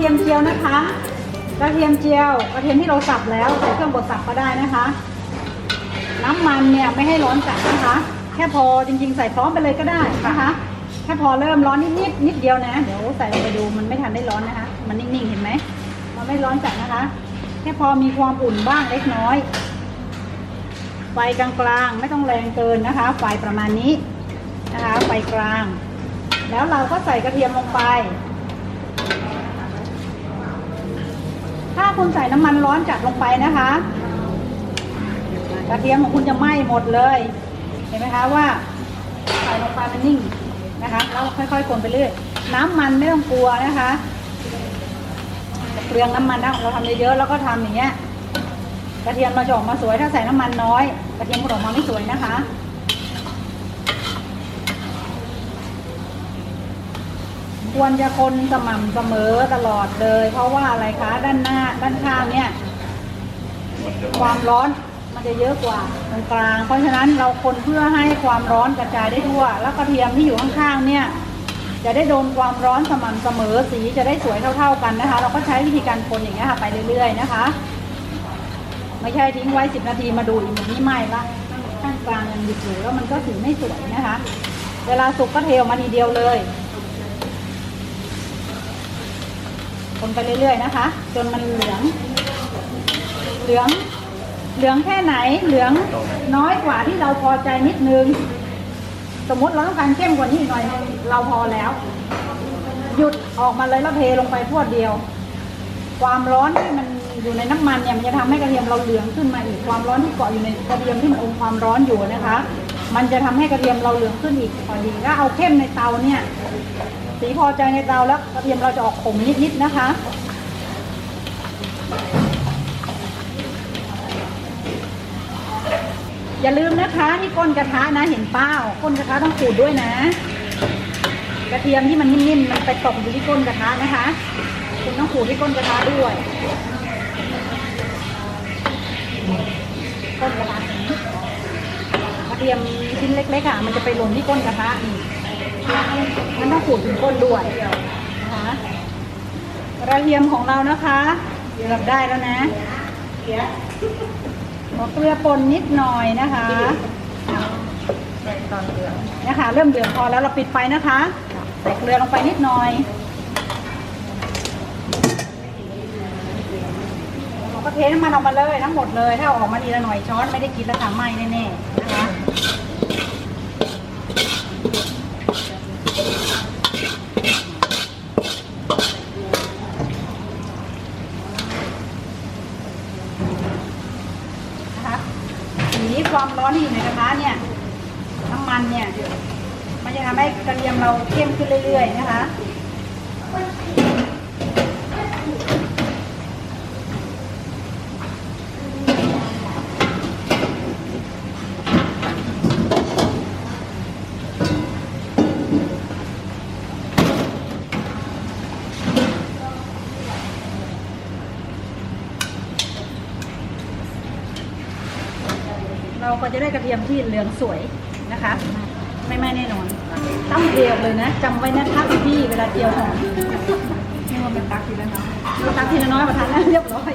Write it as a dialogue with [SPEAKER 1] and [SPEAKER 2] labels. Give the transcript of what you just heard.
[SPEAKER 1] ทียมเจียวนะคะ กระเทียมเจียวกระเทียมที่เราสับแล้วใส่เครื่องบดสับก็ได้นะคะ น้ำมันเนี่ยไม่ให้ร้อนจัดนะคะ แค่พอจริงๆ ใส่พร้อมไปเลยก็ได้นะคะ แค่พอเริ่มร้อนนิดๆนิดเดียวนะเดี๋ยวใส่ลงไปดูมันไม่ทันได้ร้อนนะคะ มันนิ่งๆเห็นไหมมันไม่ร้อนจัดนะคะ แค่พอมีความอุ่นบ้างเล็กน้อยไฟกลางๆ ไม่ต้องแรงเกินนะคะ ไฟประมาณนี้นะคะ ไฟกลาง แล้วเราก็ใส่กระเทียมลงไป ถ้าคุณใส่น้ำมันร้อนจัดลงไปนะคะกระเทียมของคุณจะไหม้หมดเลย เห็นไหมคะว่าใส่ลงไปมันนิ่งนะคะแล้วค่อยๆคนไปเรื่อยน้ำมันไม่ต้องกลัวนะคะเปลืองน้ำมันนะเราทำเยอะๆแล้วก็ทำอย่างเงี้ยกระเทียมเราจะออกมาสวยถ้าใส่น้ำมันน้อย กระเทียมมันออกมาไม่สวยนะคะ ควรจะคนสม่ำเสมอตลอดเลย เพราะว่าอะไรคะด้านหน้าด้านข้างเนี่ย ความร้อนมันจะเยอะกว่าตรงกลาง เพราะฉะนั้นเราคนเพื่อให้ความร้อนกระจายได้ทั่ว แล้วกระเทียมที่อยู่ข้างๆเนี่ยจะได้โดนความร้อนสม่ำเสมอสีจะได้สวยเท่า ๆกันนะคะ เราก็ใช้วิธีการคนอย่างเงี้ยค่ะไปเรื่อยๆนะคะ ไม่ใช่ทิ้งไว้สิบนาทีมาดูอีกมันนี่ไหม้ละข้างกลางยังดิบอยู่แล้วมันก็สีไม่สวยนะคะ เวลาสุกก็เทออกมาทีเดียวเลย คนไปเรื่อยๆนะคะ จนมันเหลือง เหลือง เหลืองแค่ไหน เหลืองน้อยกว่าที่เราพอใจนิดนึง สมมติเราต้องการเข้มกว่านี้อีกหน่อย เราพอแล้ว หยุดออกมาเลยแล้วเทลงไปพรวดเดียว ความร้อนที่มันอยู่ในน้ำมันเนี่ยมันจะทำให้กระเทียมเราเหลืองขึ้นมาอีกความร้อนที่เกาะอยู่ในกระเทียมที่มันอมความร้อนอยู่นะคะ มันจะทำให้กระเทียมเราเหลืองขึ้นอีกพอดีถ้าเอาเข้มในเตาเนี่ย สีพอใจในเตาแล้วกระเทียมเราจะออกขมนิดๆนะคะ อย่าลืมนะคะที่ก้นกระทะนะเห็นเป้าก้นกระทะต้องขูดด้วยนะ กระเทียมที่มันนิ่มๆมันไปตกอยู่ที่ก้นกระทะนะคะคุณต้องขูดที่ก้นกระทะด้วยก้นกระทะกระเทียมชิ้นเล็กๆอะมันจะไปหล่นที่ก้นกระทะนี่ มันต้องขูดถึงก้นด้วยนะคะกระเทียมของเรานะคะเกือบได้แล้วนะขอเกลือป่นนิดหน่อยนะคะ
[SPEAKER 2] ตอนเดือด
[SPEAKER 1] นะคะเริ่มเดือดพอแล้วเราปิดไฟนะคะใส่เกลือลงไปนิดหน่อยเราก็เทน้ำมันออกมาเลยทั้งหมดเลย ถ้าออกมาทีละหน่อยช้อนไม่ได้กินแล้วทำไหม้แน่ๆนะคะนะคะสี ความร้อนที่อยู่ในกระทะเนี่ยน้ำมันเนี่ยมันจะทำให้กระเทียมเราเข้มขึ้นเรื่อยๆนะคะ เราก็จะได้กระเทียมที่เหลืองสวยนะคะ ไม่ไหม้แน่นอน ต้องเดียวเลยนะจำไว้นะคะพี่เวลาเจียวหอม
[SPEAKER 2] นี่มันเป็นตักทีแล้วเนาะ
[SPEAKER 1] เราตักทีละน้อยประทานแล้วเรียบร้อย